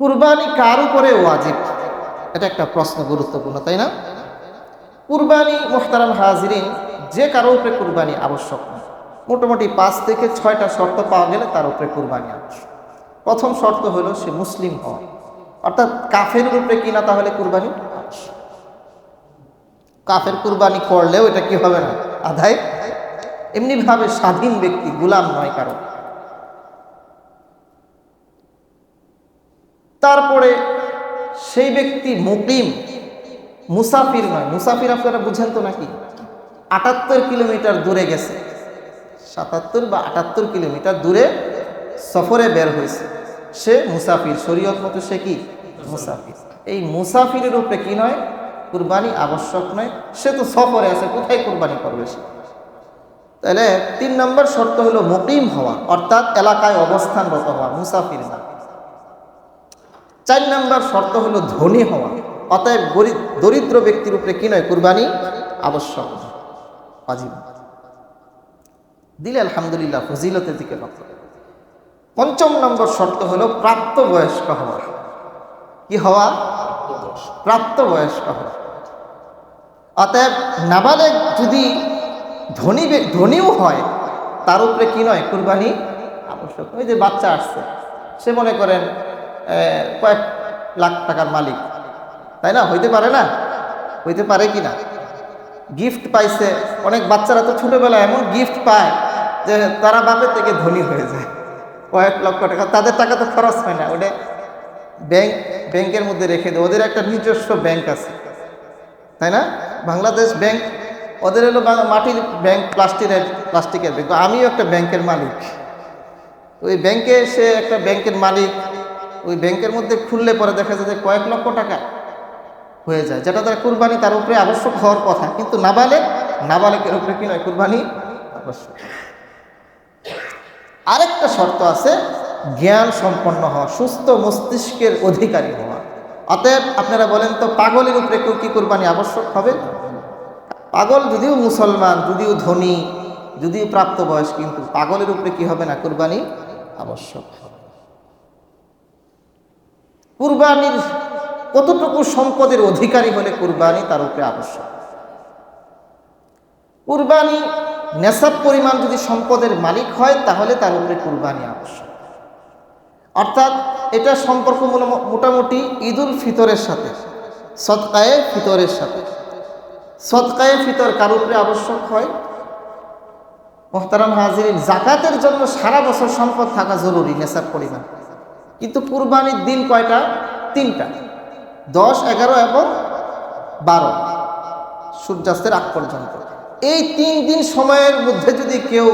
কুরবানি কার উপরে ওয়াজিব? এটা একটা প্রশ্ন গুরুত্বপূর্ণ, তাই না? কুরবানি মোহতারাম হাজিরিন, যে কারও উপরে কুরবানি আবশ্যক মোটামুটি পাঁচ থেকে ছয়টা শর্ত পাওয়া গেলে তার উপরে কুরবানি আবশ্যক। প্রথম শর্ত হলো সে মুসলিম হওয়া। অর্থাৎ কাফের উপরে কিনা তাহলে কুরবানি কাফের কুরবানি করলেও এটা কি হবে না? আদায়? এমনিভাবে স্বাধীন ব্যক্তি, গুলাম নয় কারও। তারপরে সেই ব্যক্তি মুকিম, মুসাফির নয়। মুসাফির আপনারা বুঝেন তো নাকি? আটাত্তর কিলোমিটার দূরে গেছে। সাতাত্তর বা আটাত্তর কিলোমিটার দূরে সফরে বের হয়েছে। সে মুসাফির। শরীয়ত মতো সে কি? মুসাফির। এই মুসাফিরের উপরে কি নয়? কুরবানি আবশ্যক নয়। সে তো সফরে আছে, কোথায় কুরবানি করবে সে? তাহলে তিন নম্বর শর্ত হলো মুকিম হওয়া, অর্থাৎ এলাকায় অবস্থানরত হওয়া, মুসাফির না। চার নম্বর শর্ত হলো ধনী হওয়া। অতএব দরিদ্র ব্যক্তির উপরে কি নয়, কুরবানি আবশ্যক। ওয়াজিব দিলে আলহামদুলিল্লাহ ফজিলতের দিকে লক্ষ্য। পঞ্চম নম্বর শর্ত হলো প্রাপ্তবয়স্ক হওয়া। কি হওয়া? প্রাপ্তবয়স্ক হওয়া। অতএব নাবালেগ যদি ধনী ধনীও হয়, তার উপরে কি নয়, কুরবানি আবশ্যক। ওই যে বাচ্চা আসছে, সে মনে করেন কয়েক লাখ টাকার মালিক। তাই না? হইতে পারে না? হইতে পারে কি না? গিফট পাইছে। অনেক বাচ্চারা তো ছোটবেলায় এমন গিফট পায় যে তারা বাপের থেকে ধনী হয়ে যায়। কয়েক লক্ষ টাকা। তাদের টাকা তো খরচ হয় না। ওটা ব্যাংক ব্যাংকের মধ্যে রেখে দেয়। ওদের একটা নিজস্ব ব্যাংক আছে। তাই না? বাংলাদেশ ব্যাংক ওদের হলো মাটির ব্যাংক প্লাস্টিকের প্লাস্টিকের ব্যাংক আমিও একটা ব্যাংকের মালিক। ওই ব্যাংকে সে একটা ব্যাংকের মালিক। ওই ব্যাংকের মধ্যে খুললে পরে দেখা যায় যে কয়েক লক্ষ টাকা হয়ে যায়, যেটা তার কুরবানি তার উপরে আবশ্যক হওয়ার কথা। কিন্তু নাবালেক, নাবালেকের উপরে কি নয়, কুরবানি আবশ্যক। আরেকটা শর্ত আছে, জ্ঞান সম্পন্ন হওয়া, সুস্থ মস্তিষ্কের অধিকারী হওয়া। অতএব আপনারা বলেন তো, পাগলের উপরে কেউ কি কুরবানি আবশ্যক হবে? পাগল যদিও মুসলমান, যদিও ধনী, যদিও প্রাপ্তবয়স কিন্তু পাগলের উপরে কি হবে না, কুরবানি আবশ্যক কুরবানির কতটুকু সম্পদের অধিকারী হলে কুরবানি তার উপরে আবশ্যক? কুরবানি নেশাব পরিমাণ যদি সম্পদের মালিক হয়, তাহলে তার উপরে কুরবানি আবশ্যক। অর্থাৎ এটা সম্পর্ক মোটামুটি ঈদুল ফিতরের সাথে সৎকায়ে ফিতরের সাথে। সৎকায়ে ফিতর কার উপরে আবশ্যক হয়? মোহতারাম হাজির জাকাতের জন্য সারা বছর সম্পদ থাকা জরুরি নেশার পরিমাণ। কিন্তু কুরবানির দিন কয়টা? তিনটা। দশ, এগারো এবং বারো। সূর্যাস্তের আগ পর্যন্ত। এই তিন দিন সময়ের মধ্যে যদি কেউ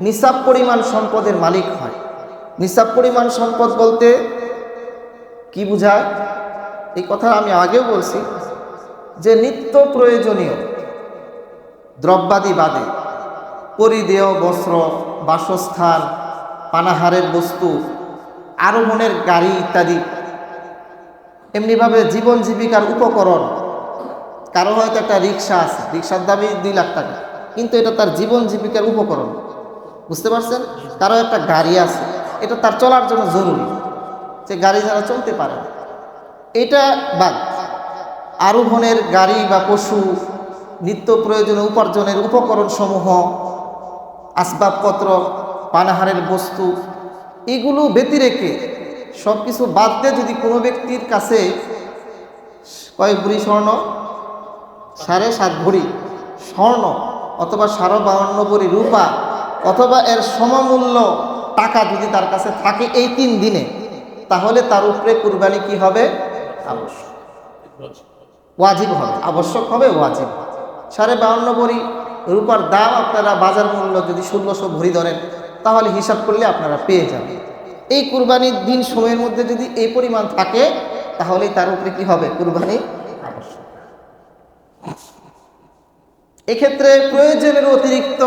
নিসাব পরিমাণ সম্পদের মালিক হয়, নিসাব পরিমাণ সম্পদ বলতে কি বোঝায়? এই কথা আমি আগেও বলছি যে নিত্য প্রয়োজনীয় দ্রব্যাদি বাদে পরিদেয় বস্ত্র, বাসস্থান, পানাহারের বস্তু আরোহণের গাড়ি ইত্যাদি। এমনিভাবে জীবন জীবিকার উপকরণ। কারও হয়তো একটা রিক্সা আছে, রিক্সার দামই দুই লাখ টাকা। কিন্তু এটা তার জীবন জীবিকার উপকরণ। বুঝতে পারছেন? কারও একটা গাড়ি আছে, এটা তার চলার জন্য জরুরি। যে গাড়ি যারা চলতে পারে এটা বাদ। আরোহণের গাড়ি বা পশু, নিত্য প্রয়োজনীয় উপার্জনের উপকরণ সমূহ আসবাবপত্র, পানাহারের বস্তু এগুলো ব্যতিরেকে সব কিছু বাদ দিয়ে যদি কোনো ব্যক্তির কাছে কয়েক ভরি স্বর্ণ? সাড়ে সাত ভরি স্বর্ণ অথবা সাড়ে বাউন্ন ভরি রূপা অথবা এর সমমূল্য টাকা যদি তার কাছে থাকে এই তিন দিনে, তাহলে তার উপরে কুরবানি কি হবে? আবশ্যক। ওয়াজিব হবে। আবশ্যক হবে, ওয়াজিব। সাড়ে বাউন্ন ভরি রূপার দাম আপনারা বাজার মূল্য যদি ষোলোশো ভরি ধরেন তাহলে হিসাব করলে আপনারা পেয়ে যাবেন। এই কুরবানির দিন সময়ের মধ্যে যদি এই পরিমাণ থাকে, তাহলে তার উপরে কি হবে? কুরবানি এক্ষেত্রে প্রয়োজনের অতিরিক্ত,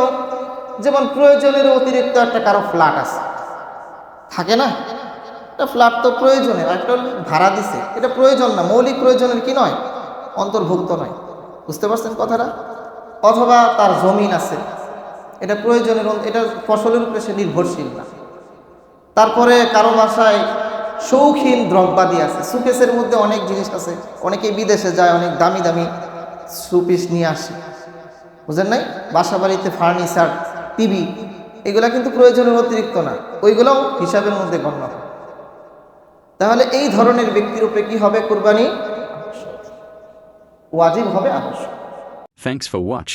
যেমন প্রয়োজনের অতিরিক্ত একটা কারও ফ্ল্যাট আছে। থাকে না? একটা ফ্ল্যাট তো প্রয়োজনের একটা ভাড়া দিছে। এটা প্রয়োজন না, মৌলিক প্রয়োজনের কি নয়? অন্তর্ভুক্ত নয়। বুঝতে পারছেন কথাটা? অথবা তার জমিন আছে। এটা প্রয়োজনের এটা ফসলের উপরে সে নির্ভরশীল না। তারপরে কারও বাসায় শৌখিন দ্রব্যাদি আছে। সুকেসের মধ্যে অনেক জিনিস আছে। অনেকেই বিদেশে যায়, অনেক দামি দামি সুপিস নিয়ে আসে। বুঝেন নাই? বাসা বাড়িতে ফার্নিচার, টিভি, এগুলা কিন্তু প্রয়োজনের অতিরিক্ত না। ওইগুলোও হিসাবের মধ্যে গণ্য। তাহলে এই ধরনের ব্যক্তির উপরে কি হবে কোরবানি? ওয়াজিব হবে আবশ্যক। Thanks for watch.